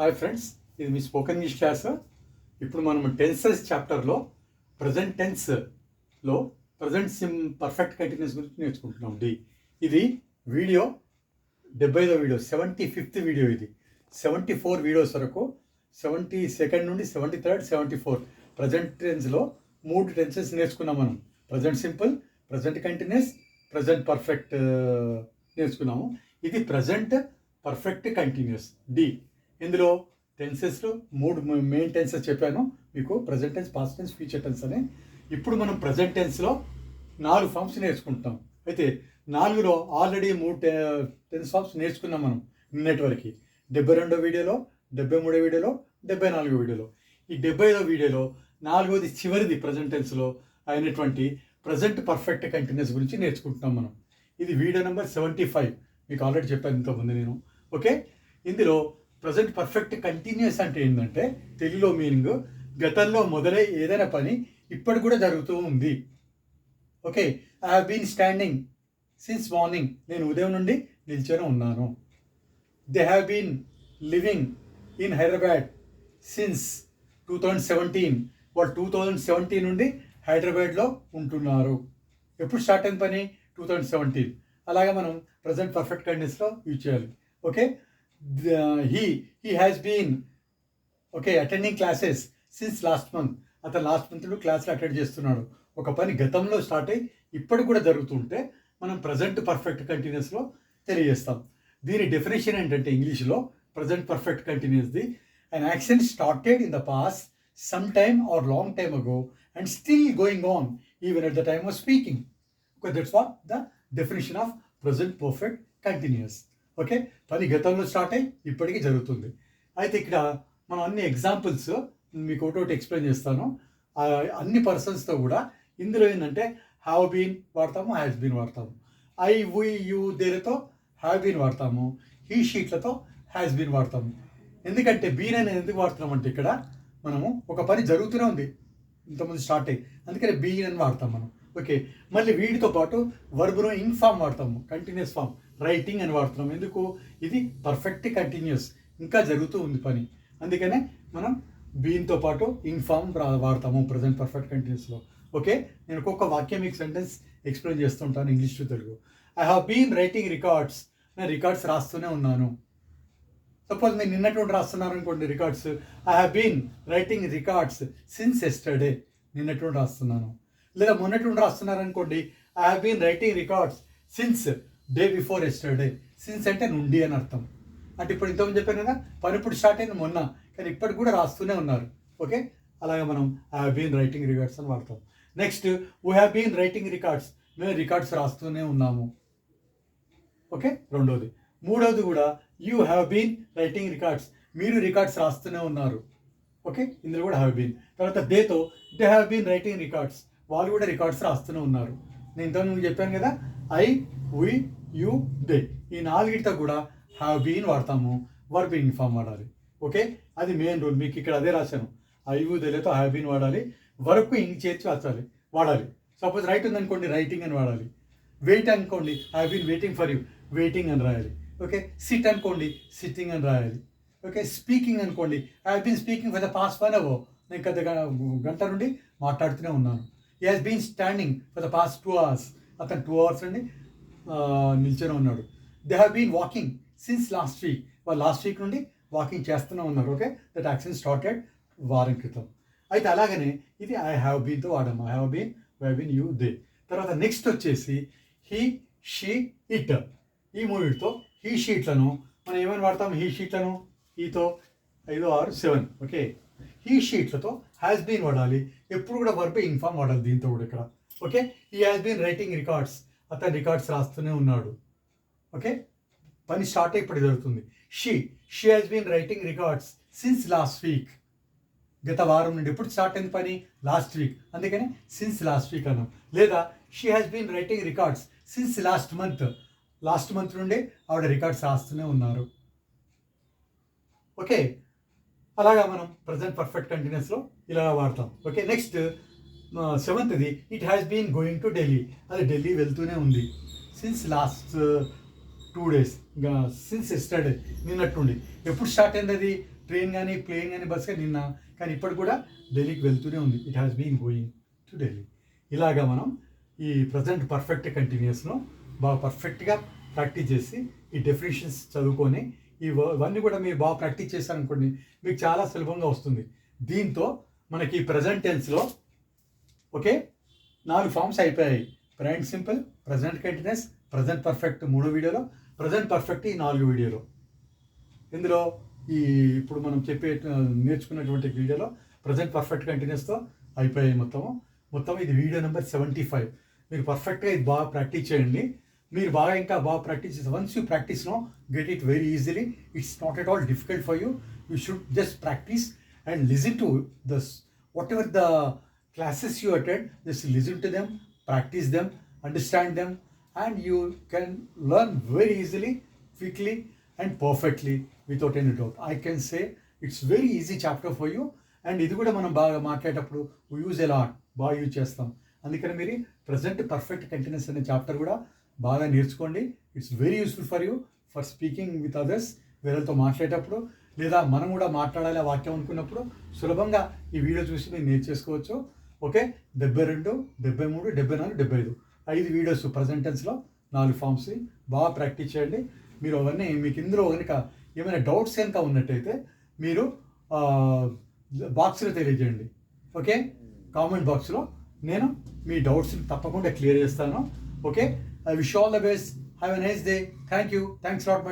Hi friends ఇది మీ spoken English class ఇప్పుడు మనం టెన్సెస్ చాప్టర్లో ప్రజెంట్ టెన్స్లో ప్రజెంట్ సిమ్ పర్ఫెక్ట్ కంటిన్యూస్ గురించి నేర్చుకుంటున్నాం డి. ఇది వీడియో డెబ్బైదో వీడియో సెవెంటీ ఫిఫ్త్ వీడియో ఇది. సెవెంటీ ఫోర్ వీడియోస్ వరకు సెవెంటీ సెకండ్ నుండి seventy third seventy four present టెన్స్లో మూడు టెన్సెస్ నేర్చుకున్నాం మనం. Present simple present continuous present perfect నేర్చుకున్నాము. ఇది ప్రజెంట్ పర్ఫెక్ట్ కంటిన్యూస్ డి. ఇందులో టెన్సెస్లో మూడు మెయిన్ టెన్సెస్ చెప్పాను. మీకు present tense past tense future tense అని. ఇప్పుడు మనం ప్రజెంట్ టెన్స్లో నాలుగు ఫామ్స్ నేర్చుకుంటాం అయితే నాలుగులో ఆల్రెడీ మూడు టెన్స్ ఫామ్స్ నేర్చుకున్నాం మనం నిన్నటి వరకు. డెబ్బై రెండో వీడియోలో డెబ్బై మూడో వీడియోలో డెబ్బై నాలుగో వీడియోలో. ఈ డెబ్బై ఐదో వీడియోలో నాలుగోది చివరిది ప్రజెంట్ టెన్స్లో అయినటువంటి ప్రజెంట్ పర్ఫెక్ట్ కంటిన్యూస్ గురించి నేర్చుకుంటున్నాం మనం. ఇది వీడియో నెంబర్ సెవెంటీ ఫైవ్ మీకు ఆల్రెడీ చెప్పాను ఇంతకుముందు నేను. ఓకే? ఇందులో ప్రజెంట్ పర్ఫెక్ట్ కంటిన్యూస్ అంటే ఏంటంటే తెలుగులో మీనింగ్ గతంలో మొదలై ఏదైనా పని ఇప్పటి కూడా జరుగుతూ ఉంది. Okay I have been standing since morning నేను ఉదయం నుండి నిల్చొని ఉన్నాను. They have been living in Hyderabad since two thousand seventeen వాళ్ళు టూ థౌజండ్ సెవెంటీన్ నుండి హైదరాబాద్లో ఉంటున్నారు. ఎప్పుడు స్టార్ట్ అయిన పని? టూ థౌజండ్ సెవెంటీన్ అలాగే మనం ప్రజెంట్ పర్ఫెక్ట్ కండిషన్లో యూజ్ చేయాలి. Okay he he has been okay attending classes since last month అతను లాస్ట్ మంత్ క్లాసులు అటెండ్ చేస్తున్నాడు. ఒక పని గతంలో స్టార్ట్ అయ్యి ఇప్పటికి కూడా జరుగుతుంటే మనం ప్రజెంట్ పర్ఫెక్ట్ కంటిన్యూస్లో తెలియజేస్తాం. దీని డెఫినేషన్ ఏంటంటే ఇంగ్లీష్లో present perfect కంటిన్యూస్ది and action started in the past some time or long time ago and still going on even at the time of speaking okay that's what the definition of present perfect continuous okay? పని గతంలో start అయ్యి ఇప్పటికీ జరుగుతుంది. అయితే ఇక్కడ మనం అన్ని examples మీకు ఒకటి ఎక్స్ప్లెయిన్ చేస్తాను. అన్ని పర్సన్స్తో కూడా ఇందులో ఏంటంటే హ్యావ్ బీన్ వాడతాము హ్యాస్ బీన్ వాడతాము. ఐ వి యూ దేనితో? హ్యావ్ బీన్ వాడతాము. హీ షీట్లతో హ్యాస్ బీన్ వాడతాము. ఎందుకంటే బీన్ అనేది ఎందుకు వాడుతున్నామంటే ఇక్కడ మనము ఒక పని జరుగుతూనే ఉంది. ఇంతకుముందు స్టార్ట్ అయ్యి. అందుకని బీన్ అని వాడతాం మనం. ఓకే? మళ్ళీ వీటితో పాటు వర్బును ఇన్ ఫామ్ వాడతాము. కంటిన్యూస్ ఫామ్ రైటింగ్ అని వాడుతున్నాం. ఎందుకు? ఇది పర్ఫెక్ట్ కంటిన్యూస్ ఇంకా జరుగుతూ ఉంది పని. అందుకనే మనం బీన్తో పాటు ఇన్ఫామ్ రా వాడతాము ప్రజెంట్ పర్ఫెక్ట్ కంటిన్యూస్లో ఓకే నేను ఒక్కొక్క వాక్యం మీకు సెంటెన్స్ ఎక్స్ప్లెయిన్ చేస్తుంటాను English to Telugu. I have been writing records నేను రికార్డ్స్ రాస్తూనే ఉన్నాను. సపోజ్ నేను నిన్నటువంటి రాస్తున్నాను అనుకోండి records I have been writing records since yesterday నిన్నటువంటి రాస్తున్నాను. లేదా మొన్నటువంటి రాస్తున్నారనుకోండి I have been writing records since day before yesterday since అంటే నుండి అని అర్థం. అంటే ఇప్పుడు ఇంతకుముందు చెప్పాను కదా పని ఇప్పుడు స్టార్ట్ అయింది మొన్న కానీ ఇప్పటికి కూడా రాస్తూనే ఉన్నారు. ఓకే అలాగే మనం I have been writing records అని వాడతాం. Next we have been writing records మేము రికార్డ్స్ రాస్తూనే ఉన్నాము. ఓకే రెండోది. మూడవది కూడా you have been writing records మీరు రికార్డ్స్ రాస్తూనే ఉన్నారు. ఓకే ఇందులో కూడా హ్యావ్ బీన్ తర్వాత దేతో they have been writing records వాళ్ళు కూడా రికార్డ్స్ రాస్తూనే ఉన్నారు. నేను ఇంతకుముందు చెప్పాను కదా ఐ వి యు దే. ఈ నాలుగిటితో కూడా హ్యావ్ బీన్ వాడతాము. వర్బ్ ఇన్ఫామ్ వాడాలి. ఓకే? అది మెయిన్ రూల్. మీకు ఇక్కడ అదే రాశాను. ఐ వు దేలతో హ్యావ్ బీన్ వాడాలి. వర్క్ ఇంక్ చేర్చి వచ్చాలి వాడాలి. సపోజ్ రైట్ ఉందనుకోండి రైటింగ్ అని వాడాలి. వెయిట్ అనుకోండి I been waiting for you. Waiting అని రాయాలి. ఓకే? సిట్ అనుకోండి సిట్టింగ్ అని రాయాలి. ఓకే? స్పీకింగ్ అనుకోండి I been speaking for the past one hour నేను గత గంట నుండి మాట్లాడుతూనే ఉన్నాను. He has been standing for the past two hours. అతను టూ అవర్స్ నుండి నిల్చొని ఉన్నాడు. They have been walking since last week వాళ్ళు లాస్ట్ వీక్ నుండి వాకింగ్ చేస్తూనే ఉన్నారు. ఓకే దట్ యాక్షన్ స్టార్టెడ్ వారం క్రితం. అయితే అలాగనే ఇది ఐ హ్యావ్ బీన్తో వాడాము. I have been we been you they తర్వాత నెక్స్ట్ వచ్చేసి హీ షీ ఇట్ ఈ మూవీతో హీ షీట్లను మనం ఏమైనా వాడతాం? హీ షీట్లను ఈతో ఐదు ఆరు సెవెన్ ఓకే హీ షీట్లతో హ్యాస్ బీన్ వాడాలి. ఎప్పుడు కూడా వర్బ్ ఇన్ఫామ్ వాడాలి దీంతో కూడా ఇక్కడ. Okay he has been writing records అతను రికార్డ్స్ రాస్తూనే ఉన్నాడు. ఓకే? పని స్టార్ట్ అయిపోయి ఇప్పుడు జరుగుతుంది. She she has been writing records since last week గత వారం నుండి ఎప్పుడు స్టార్ట్ అయింది పని? లాస్ట్ వీక్ అందుకని సిన్స్ లాస్ట్ వీక్ అన్నాం. లేదా she has been writing records since last month last month నుండి ఆవిడ రికార్డ్స్ రాస్తూనే ఉన్నారు. ఓకే? అలాగా మనం ప్రజెంట్ పర్ఫెక్ట్ కంటిన్యూస్లో ఇలా వాడతాం. Okay? Next సెవెంత్ది it has been going to Delhi అది ఢిల్లీ వెళ్తూనే ఉంది. సిన్స్ లాస్ట్ టూ డేస్ ఇంకా సిన్స్ ఎస్టర్డే నిన్నట్టుండి. ఎప్పుడు స్టార్ట్ అయింది అది? ట్రైన్ కానీ ప్లేన్ కానీ బస్ కానీ నిన్న. కానీ ఇప్పటికి కూడా ఢిల్లీకి వెళ్తూనే ఉంది. It has been going to Delhi ఇలాగా మనం ఈ ప్రజెంట్ పర్ఫెక్ట్ కంటిన్యూస్ను బాగా పర్ఫెక్ట్గా ప్రాక్టీస్ చేసి ఈ డెఫినేషన్స్ చదువుకొని ఈ ఇవన్నీ కూడా మీరు బాగా ప్రాక్టీస్ చేశారనుకోండి మీకు చాలా సులభంగా వస్తుంది. దీంతో మనకి ప్రజెంట్ టెన్స్లో ఓకే? నాలుగు ఫామ్స్ అయిపోయాయి. Present simple present continuous present perfect మూడో వీడియోలో. ప్రజెంట్ పర్ఫెక్ట్ ఈ నాలుగు వీడియోలో. ఇందులో ఈ ఇప్పుడు మనం చెప్పే నేర్చుకున్నటువంటి వీడియోలో ప్రజెంట్ పర్ఫెక్ట్ కంటిన్యూస్తో అయిపోయాయి మొత్తము. మొత్తం ఇది వీడియో నెంబర్ సెవెంటీ ఫైవ్. మీరు పర్ఫెక్ట్గా ఇది బాగా ప్రాక్టీస్ చేయండి. మీరు బాగా ఇంకా బాగా ప్రాక్టీస్ చేసి once you practice know get it very easily it's not at all difficult for you you should just practice and listen to this whatever the classes you attend, just listen to them, practice them, understand them, and you can learn very easily, quickly, and perfectly without any doubt. I can say it's very easy chapter for you, and ఇది కూడా మనం బాగా మాట్లాడేటప్పుడు use ఎలా బాగా use చేస్తాం అందుకని మీరు ప్రజెంట్ పర్ఫెక్ట్ కంటిన్యూస్ అనే చాప్టర్ కూడా బాగా నేర్చుకోండి it's very useful for you for speaking with others వేరేతో మాట్లాడేటప్పుడు లేదా మనం కూడా మాట్లాడాలి ఆ వాక్యం అనుకున్నప్పుడు సులభంగా ఈ వీడియో చూసి మీరు నేర్చేసుకోవచ్చు ఓకే? డెబ్బై రెండు డెబ్బై మూడు డెబ్బై నాలుగు డెబ్బై ఐదు. ఐదు వీడియోస్ ప్రజెంట్ టెన్స్లో నాలుగు ఫామ్స్. బాగా ప్రాక్టీస్ చేయండి. మీరు అవన్నీ మీకు ఇందులో కనుక ఏమైనా డౌట్స్ కనుక ఉన్నట్టయితే మీరు బాక్స్లో తెలియజేయండి. ఓకే? కామెంట్ బాక్స్లో నేను మీ డౌట్స్ని తప్పకుండా క్లియర్ చేస్తాను. Okay? I wish all the best. Have a nice day. Thank you. Thanks lot my